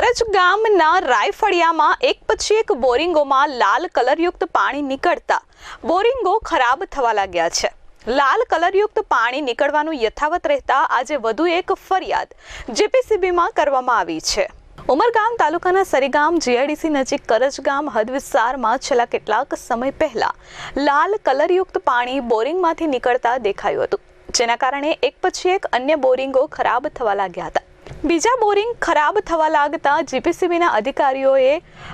કરજ ગામના રાયફળિયામાં એક પછી એક બોરિંગોમાં લાલ કલરયુક્ત પાણી નીકળતા બોરિંગો ખરાબ થવા લાગ્યા છે. લાલ કલરયુક્ત પાણી નીકળવાનું યથાવત રહેતા આજે વધુ એક ફરિયાદ જેપીસીબીમાં કરવામાં આવી છે. ઉમરગામ તાલુકાના સરીગામ જીઆઈડીસી નજીક કરજગામ હદ વિસ્તારમાં છેલ્લા કેટલાક સમય પહેલા લાલ કલરયુક્ત પાણી બોરિંગમાંથી નીકળતા દેખાયું હતું, જેના કારણે એક પછી એક અન્ય બોરિંગો ખરાબ થવા લાગ્યા હતા. બીજા બોરિંગ ખરાબ થવા લાગતા જીપીસીબીના અધિકારીઓએ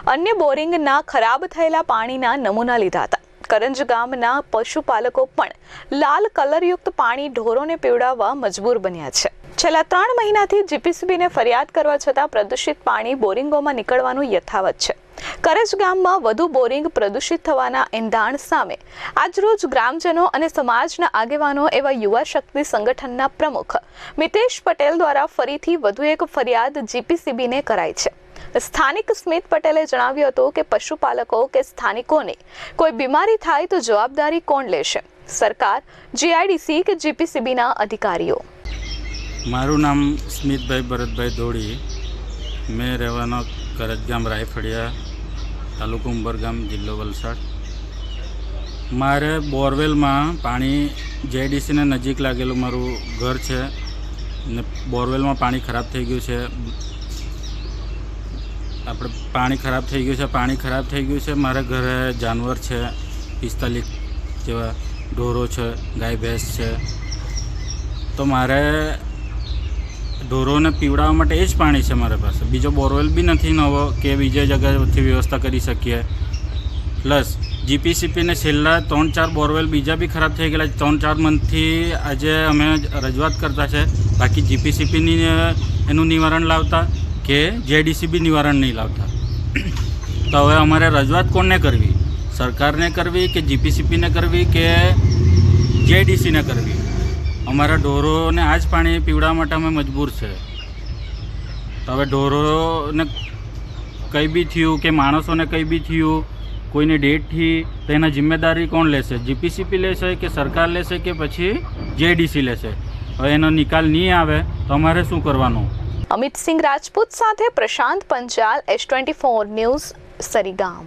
અન્ય બોરિંગના ખરાબ થયેલા પાણીના નમૂના લીધા હતા. કરંજ ગામના પશુપાલકો પણ લાલ કલરયુક્ત પાણી ઢોરોને પીવડાવવા મજબૂર બન્યા છે. છેલ્લા ત્રણ મહિનાથી જીપીસીબીને ફરિયાદ કરવા છતાં પ્રદૂષિત પાણી બોરિંગોમાં નીકળવાનું યથાવત છે. કરજ ગામમાં વધુ બોરિંગ પ્રદૂષિત થવાના એંધાણ સામે આજરોજ ગ્રામજનો અને સમાજના આગેવાનો એવા યુવા શક્તિ સંગઠનના પ્રમુખ મિતેશ પટેલ દ્વારા ફરીથી વધુ એક ફરિયાદ જીપીસીબીને કરાઈ છે. સ્થાનિક સ્મિત પટેલે જણાવ્યું હતું કે પશુપાલકો કે સ્થાનિકોને કોઈ બીમારી થાય તો જવાબદારી કોણ લેશે? સરકાર, જીઆઈડીસી કે જીપીસીબીના અધિકારીઓ? મારું નામ સ્મિતભાઈ ભરતભાઈ ધોળી. મેં રહેવાનો કરજગામ રાયફળિયા તાલુકો ઉંબરગામ, જિલ્લો વલસાડ. મારે બોરવેલમાં પાણી જેડીસીને નજીક લાગેલું મારું ઘર છે. ને બોરવેલમાં પાણી ખરાબ થઈ ગયું છે. આપણે પાણી ખરાબ થઈ ગયું છે, પાણી ખરાબ થઈ ગયું છે. મારા ઘરે જાનવર છે, પિસ્તાલીસ જેવા ઢોરો છે, ગાય ભેંસ છે. તો મારે ઢોરોને પીવડાવવા માટે એ જ પાણી છે મારા પાસે. બીજો બોરવેલ બી નથી નવો કે બીજે જગ્યાથી વ્યવસ્થા કરી શકીએ. પ્લસ જીપીસીપીને છેલ્લા ત્રણ ચાર બોરવેલ બીજા બી ખરાબ થઈ ગયેલા ત્રણ ચાર મંથથી આજે અમે રજૂઆત કરતા છે. બાકી જીપીસીપીની એનું નિવારણ લાવતા કે જેડીસીબી નિવારણ નહીં લાવતા. તો હવે અમારે રજૂઆત કોને કરવી? સરકારને કરવી કે જીપીસીપીને કરવી કે જેડીસીને કરવી? અમારા ઢોરોને આ જ પાણી પીવડાવવા માટે અમે મજબૂર છે. તો હવે ઢોરોને કંઈ બી થયું કે માણસોને કંઈ બી થયું, કોઈની ડેટ થઈ તો એના જિમ્મેદારી કોણ લેશે? જીપીસીપી લેશે કે સરકાર લેશે કે પછી જેડીસી લેશે? હવે એનો નિકાલ નહીં આવે, તો અમારે શું કરવાનું? અમિત સિંહ રાજપૂત સાથે Prashant Panchal, S twenty four news, Sarigam.